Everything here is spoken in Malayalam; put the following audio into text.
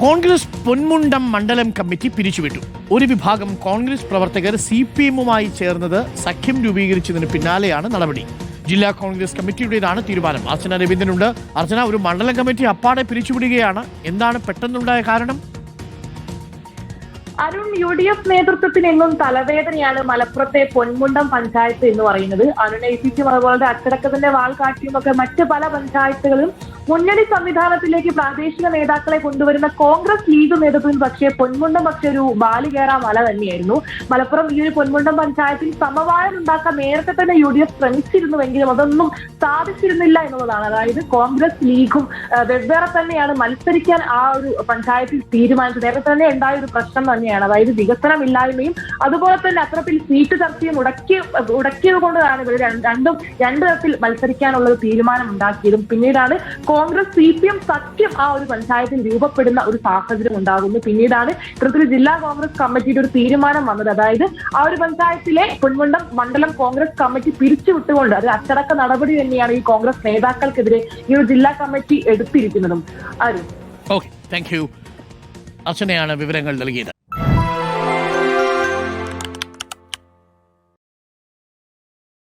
കോൺഗ്രസ് പൊന്മുണ്ടം മണ്ഡലം കമ്മിറ്റി പിരിച്ചുവിട്ടു. ഒരു വിഭാഗം കോൺഗ്രസ് പ്രവർത്തകർ സി പി എമ്മുമായി ചേർന്നത് സഖ്യം രൂപീകരിച്ചതിന് പിന്നാലെയാണ് നടപടി. ജില്ലാ കോൺഗ്രസ് കമ്മിറ്റിയുടേതാണ് തീരുമാനം. അർച്ചന രവീന്ദ്രനുണ്ട്. അർച്ചന ഒരു മണ്ഡലം കമ്മിറ്റി അപ്പാടെ പിരിച്ചുവിടുകയാണ്. എന്താണ് പെട്ടെന്നുണ്ടായ കാരണം? അരുൺ യു ഡി എഫ് നേതൃത്വത്തിന് എങ്ങും തലവേദനയാണ് മലപ്പുറത്തെ പൊന്മുണ്ടം പഞ്ചായത്ത് എന്ന് പറയുന്നത്. സി അതുപോലെ അച്ചടക്കത്തിന്റെ വാൾ കാട്ടിയും ഒക്കെ മറ്റ് പല പഞ്ചായത്തുകളും മുന്നണി സംവിധാനത്തിലേക്ക് പ്രാദേശിക നേതാക്കളെ കൊണ്ടുവരുന്ന കോൺഗ്രസ് ലീഗ് നേതൃത്വം പക്ഷേ പൊന്മുണ്ടം പക്ഷേ ഒരു ബാലികേറ മല തന്നെയായിരുന്നു. മലപ്പുറം ഈ ഒരു പൊന്മുണ്ടം പഞ്ചായത്തിൽ സമവായം ഉണ്ടാക്കാൻ നേരത്തെ തന്നെ യു ഡി എഫ് ശ്രമിച്ചിരുന്നുവെങ്കിലും അതൊന്നും സാധിച്ചിരുന്നില്ല എന്നുള്ളതാണ്. അതായത് കോൺഗ്രസ് ലീഗും വെവ്വേറെ തന്നെയാണ് മത്സരിക്കാൻ ആ ഒരു പഞ്ചായത്തിൽ തീരുമാനിച്ചത്. നേരത്തെ തന്നെ ഉണ്ടായ ഒരു പ്രശ്നം തന്നെയാണ്. അതായത് വികസനമില്ലായ്മയും അതുപോലെ തന്നെ അത്തരത്തിൽ സീറ്റ് ചർച്ചയും ഉടക്കി ഉടക്കിയത് കൊണ്ടാണ് ഇവർ രണ്ടും രണ്ടു തരത്തിൽ മത്സരിക്കാനുള്ള ഒരു തീരുമാനം ഉണ്ടാക്കിയതും പിന്നീടാണ് കോൺഗ്രസ് സി പി എം സഖ്യം ആ ഒരു പഞ്ചായത്തിൽ രൂപപ്പെടുന്ന ഒരു സാഹചര്യം ഉണ്ടാകുന്നു. പിന്നീടാണ് ഇത്തരത്തിൽ ജില്ലാ കോൺഗ്രസ് കമ്മിറ്റിയുടെ ഒരു തീരുമാനം വന്നത്. അതായത് ആ ഒരു പഞ്ചായത്തിലെ പൊൻമുണ്ടം മണ്ഡലം കോൺഗ്രസ് കമ്മിറ്റി പിരിച്ചുവിട്ടുകൊണ്ട് അത് അച്ചടക്ക നടപടി തന്നെയാണ് ഈ കോൺഗ്രസ് നേതാക്കൾക്കെതിരെ ഈ ഒരു ജില്ലാ കമ്മിറ്റി എടുത്തിരിക്കുന്നതും. അരുൺ ഓക്കെ താങ്ക് യു അർച്ചനയാണ് വിവരങ്ങൾ നൽകിയത്.